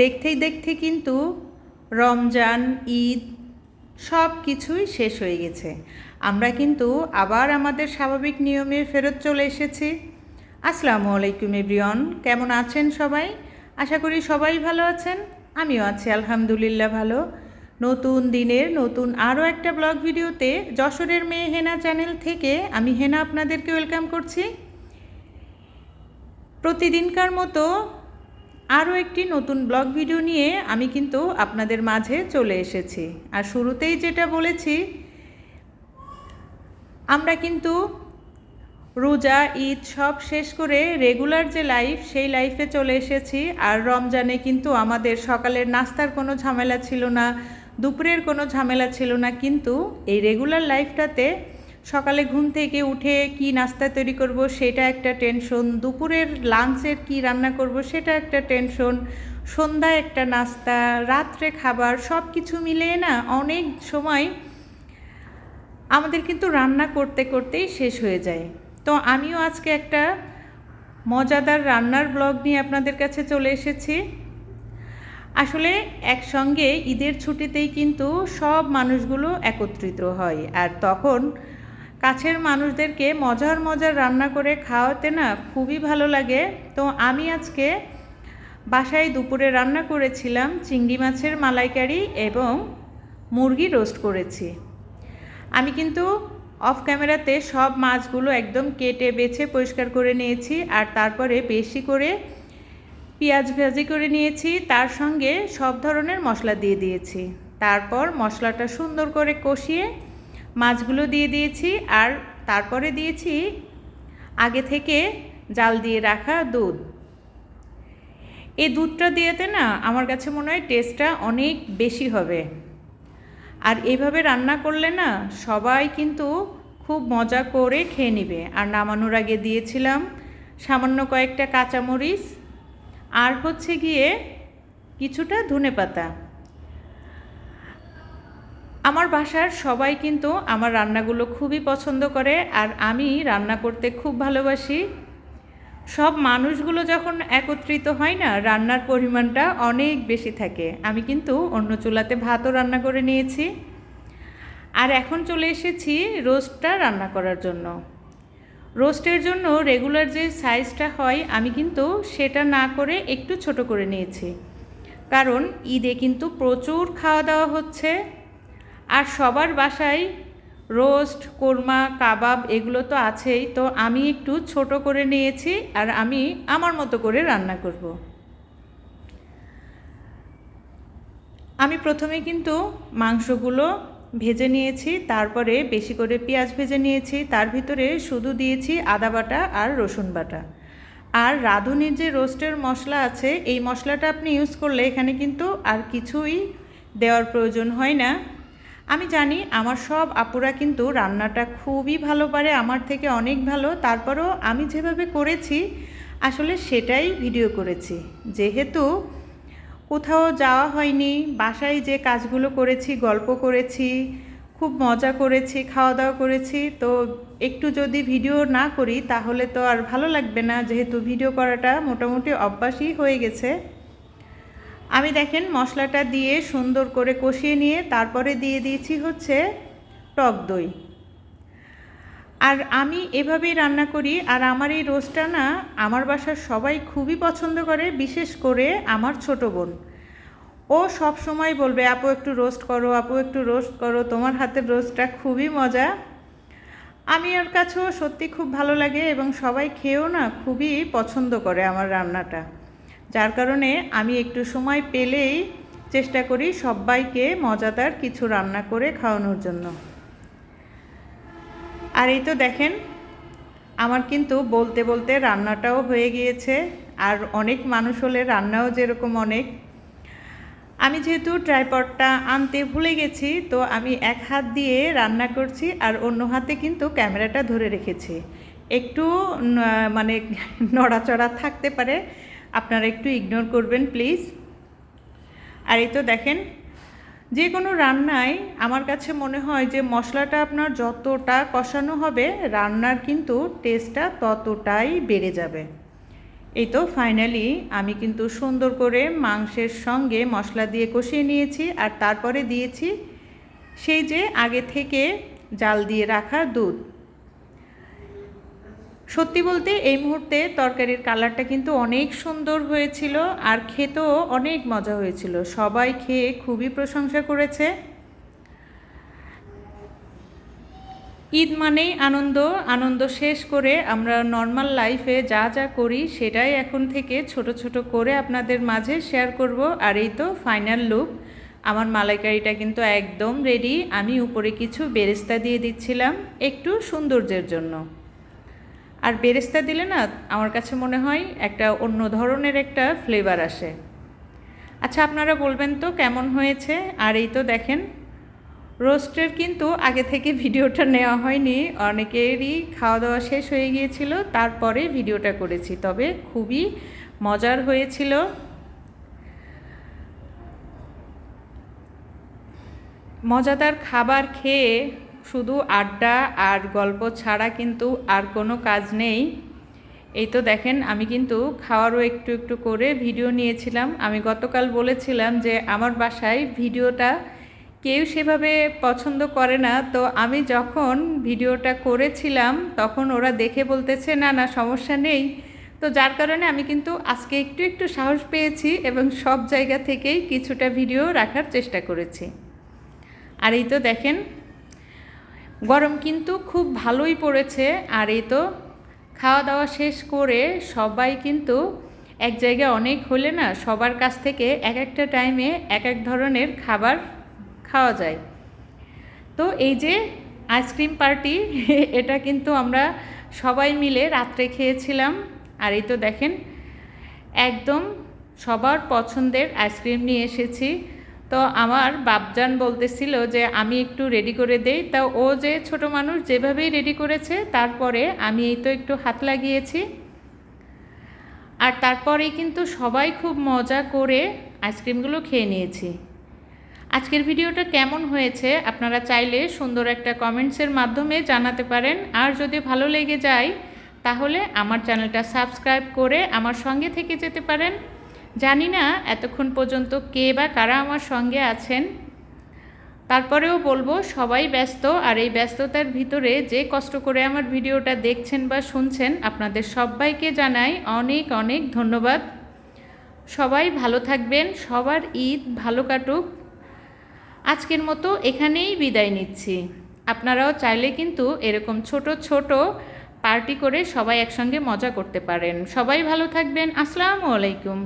দেখতেই দেখতে কিন্তু রমজান, ঈদ সব কিছুই শেষ হয়ে গেছে। আমরা কিন্তু আবার আমাদের স্বাভাবিক নিয়মে ফেরত চলে এসেছি। আসসালামু আলাইকুম এভরিওয়ান, কেমন আছেন সবাই? আশা করি সবাই ভালো আছেন, আমিও আছি আলহামদুলিল্লাহ ভালো। নতুন দিনের নতুন আরও একটা ব্লগ ভিডিওতে যশোরের মেয়ে হেনা চ্যানেল থেকে আমি হেনা আপনাদেরকে ওয়েলকাম করছি। প্রতিদিনকার মতো আরও একটি নতুন ব্লগ ভিডিও নিয়ে আমি কিন্তু আপনাদের মাঝে চলে এসেছি। আর শুরুতেই যেটা বলেছি, আমরা কিন্তু রোজা, ঈদ সব শেষ করে রেগুলার যে লাইফ, সেই লাইফে চলে এসেছি। আর রমজানে কিন্তু আমাদের সকালের নাস্তার কোনো ঝামেলা ছিল না, দুপুরের কোনো ঝামেলা ছিল না, কিন্তু এই রেগুলার লাইফটাতে সকালে ঘুম থেকে উঠে কি নাস্তা তৈরি করব সেটা একটা টেনশন দুপুরের লাঞ্চের কি রান্না করব সেটা একটা টেনশন সন্ধ্যায় একটা নাস্তা, রাত্রে খাবার সব কিছু মিলিয়ে না অনেক সময় আমাদের কিন্তু রান্না করতে করতেই শেষ হয়ে যায়। তো আমিও আজকে একটা মজাদার রান্নার ব্লগ নিয়ে আপনাদের কাছে চলে এসেছি। আসলে একসঙ্গে ঈদের ছুটিতেই কিন্তু সব মানুষগুলো একত্রিত হয়, আর তখন কাছের মানুষদেরকে মজার মজার রান্না করে খাওয়াতে না খুবই ভালো লাগে। তো আমি আজকে বাসায় দুপুরে রান্না করেছিলাম চিংড়ি মাছের মালাইকারি এবং মুরগি রোস্ট করেছি। আমি কিন্তু অফ ক্যামেরাতে সব মাছগুলো একদম কেটে, বেছে, পরিষ্কার করে নিয়েছি আর তারপরে বেশি করে পেঁয়াজ ভাজি করে নিয়েছি। তার সঙ্গে সব ধরনের মশলা দিয়ে দিয়েছি। তারপর মশলাটা সুন্দর করে কষিয়ে মাছগুলো দিয়ে দিয়েছি আর তারপরে দিয়েছি আগে থেকে জাল দিয়ে রাখা দুধ। এই দুধটা দিয়েতে না আমার কাছে মনে হয় টেস্টটা অনেক বেশি হবে। আর এইভাবে রান্না করলে না সবাই কিন্তু খুব মজা করে খেয়ে নেবে। আর নামানোর আগে দিয়েছিলাম সামান্য কয়েকটা কাঁচামরিচ আর হচ্ছে গিয়ে কিছুটা ধনে পাতা আমার বাসার সবাই কিন্তু আমার রান্নাগুলো খুবই পছন্দ করে আর আমি রান্না করতে খুব ভালোবাসি। সব মানুষগুলো যখন একত্রিত হয় না, রান্নার পরিমাণটা অনেক বেশি থাকে। আমি কিন্তু অন্য চুলাতে ভাতও রান্না করে নিয়েছি। আর এখন চলে এসেছি রোস্টটা রান্না করার জন্য। রোস্টের জন্য রেগুলার যে সাইজটা হয়, আমি কিন্তু সেটা না করে একটু ছোট করে নিয়েছি। কারণ ঈদে কিন্তু প্রচুর খাওয়া দাওয়া হচ্ছে। আর সবার বাসায় রোস্ট, কোরমা, কাবাব এগুলো তো আছেই। তো আমি একটু ছোট করে নিয়েছি আর আমি আমার মতো করে রান্না করব। আমি প্রথমে কিন্তু মাংসগুলো ভেজে নিয়েছি, তারপরে বেশি করে পেঁয়াজ ভেজে নিয়েছি, তার ভিতরে শুধু দিয়েছি আদা বাটা আর রসুন বাটা। আর রাঁধুনির যে রোস্টের মশলা আছে, এই মশলাটা আপনি ইউজ করলে এখানে কিন্তু আর কিছুই দেওয়ার প্রয়োজন হয় না। আমি জানি আমার সব আপুরা কিন্তু রান্নাটা খুবই ভালো পারে, আমার থেকে অনেক ভালো। তারপরেও আমি যেভাবে করেছি, আসলে সেটাই ভিডিও করেছি। যেহেতু কোথাও যাওয়া হয়নি, বাসায় যে কাজগুলো করেছি, গল্প করেছি, খুব মজা করেছি খাওয়া দাওয়া করেছি, তো একটু যদি ভিডিও না করি, তাহলে তো আর ভালো লাগবে না। যেহেতু ভিডিও করাটা মোটামুটি অভ্যাসই হয়ে গেছে। আমি দেখেন মশলাটা দিয়ে সুন্দর করে কষিয়ে নিয়ে তারপরে দিয়ে দিয়েছি হচ্ছে টক দই। আর আমি এভাবেই রান্না করি আর আমার এই রোস্টটা না আমার বাসার সবাই খুবই পছন্দ করে, বিশেষ করে আমার ছোট বোন। ও সব সময় বলবে, আপু, একটু রোস্ট করো, আপু, একটু রোস্ট করো, তোমার হাতের রোস্টটা খুবই মজা। আমি ওর কাছেও সত্যি খুব ভালো লাগে এবং সবাই খেয়েও না খুবই পছন্দ করে আমার রান্নাটা। যার কারণে আমি একটু সময় পেলেই চেষ্টা করি সবাইকে মজাদার কিছু রান্না করে খাওয়ানোর জন্য। আর এই তো দেখেন, আমার কিন্তু বলতে বলতে রান্নাটাও হয়ে গিয়েছে, আর অনেক মানুষ হলে রান্নাও যেরকম অনেক। আমি যেহেতু ট্রাইপডটা আনতে ভুলে গেছি, তো আমি এক হাত দিয়ে রান্না করছি আর অন্য হাতে কিন্তু ক্যামেরাটা ধরে রেখেছি। একটু মানে নড়াচড়া থাকতে পারে আপনারা একটু ইগনোর করবেন প্লিজ আর এই তো দেখেন, যে কোনো রান্নায় আমার কাছে মনে হয় যে মশলাটা আপনার যতটা কষানো হবে, রান্নার কিন্তু টেস্টটা ততটাই বেড়ে যাবে। এই তো ফাইনালি আমি কিন্তু সুন্দর করে মাংসের সঙ্গে মশলা দিয়ে কষিয়ে নিয়েছি, আর তারপরে দিয়েছি সেই যে আগে থেকে জাল দিয়ে রাখা দুধ। সত্যি বলতে এই মুহূর্তে তরকারির কালারটা কিন্তু অনেক সুন্দর হয়েছিল আর খেতেও অনেক মজা হয়েছিল। সবাই খেয়ে খুবই প্রশংসা করেছে। ঈদ মানেই আনন্দ আনন্দ শেষ করে আমরা নর্মাল লাইফে যা যা করি সেটাই এখন থেকে ছোট ছোট করে আপনাদের মাঝে শেয়ার করব। আর এই তো ফাইনাল লুক আমার মালাইকারিটা কিন্তু একদম রেডি আমি উপরে কিছু বেরেস্তা দিয়ে দিচ্ছিলাম, একটু সৌন্দর্যের জন্য। আর বেরেস্তা দিলে না, আমার কাছে মনে হয় একটা অন্য ধরনের একটা ফ্লেভার আসে। আচ্ছা আপনারা বলবেন তো কেমন হয়েছে? আর এই তো দেখেন, রোস্টের কিন্তু আগে থেকে ভিডিওটা নেওয়া হয়নি, অনেকেরই খাওয়া দাওয়া শেষ হয়ে গিয়েছিল, তারপরে ভিডিওটা করেছি, তবে খুবই মজার হয়েছিল। মজাদার খাবার খেয়ে শুধু আড্ডা আর গল্প ছাড়া কিন্তু আর কোনো কাজ নেই। এই তো দেখেন, আমি কিন্তু খাওয়ারও একটু একটু করে ভিডিও নিয়েছিলাম। আমি গতকাল বলেছিলাম যে আমার বাসায় ভিডিওটা কেউ সেভাবে পছন্দ করে না। তো আমি যখন ভিডিওটা করেছিলাম, তখন ওরা দেখে বলতেছে, না না, সমস্যা নেই। তো যার কারণে আমি কিন্তু আজকে একটু একটু সাহস পেয়েছি এবং সব জায়গা থেকেই কিছুটা ভিডিও রাখার চেষ্টা করেছি। আর এই তো দেখেন গরম কিন্তু খুব ভালোই পড়েছে, আর এই তো খাওয়া দাওয়া শেষ করে সবাই কিন্তু এক জায়গায় অনেক হলে না সবার কাছ থেকে এক একটা টাইমে এক এক ধরনের খাবার খাওয়া যায়। তো এই যে আইসক্রিম পার্টি এটা কিন্তু আমরা সবাই মিলে রাত্রে খেয়েছিলাম, আর এই তো দেখেন, একদম সবার পছন্দের আইসক্রিম নিয়ে এসেছি। তো আমার বাপজান বলতেছিল যে, আমি একটু রেডি করে দেই। তা ও যে ছোট মানুষ, যেভাবেই রেডি করেছে, তারপরে আমি এই তো একটু হাত লাগিয়েছি। আর তারপরেই কিন্তু সবাই খুব মজা করে আইসক্রিমগুলো খেয়ে নিয়েছি। আজকের ভিডিওটা কেমন হয়েছে, আপনারা চাইলে সুন্দর একটা কমেন্টসের মাধ্যমে জানাতে পারেন। আর যদি ভালো লেগে যায়, তাহলে আমার চ্যানেলটা সাবস্ক্রাইব করে আমার সঙ্গে থেকে যেতে পারেন। জানি না এতক্ষণ পর্যন্ত কে বা কারা আমার সঙ্গে আছেন। তারপরেও বলব, সবাই ব্যস্ত, আর এই ব্যস্ততার ভিতরে যে কষ্ট করে আমার ভিডিওটা দেখছেন বা শুনছেন, আপনাদের সবাইকে জানাই অনেক অনেক ধন্যবাদ। সবাই ভালো থাকবেন, সবার ঈদ ভালো কাটুক। আজকের মতো এখানেই বিদায় নিচ্ছি। আপনারাও চাইলে কিন্তু এরকম ছোট ছোট পার্টি করে সবাই একসঙ্গে মজা করতে পারেন। সবাই ভালো থাকবেন। আসসালামু আলাইকুম।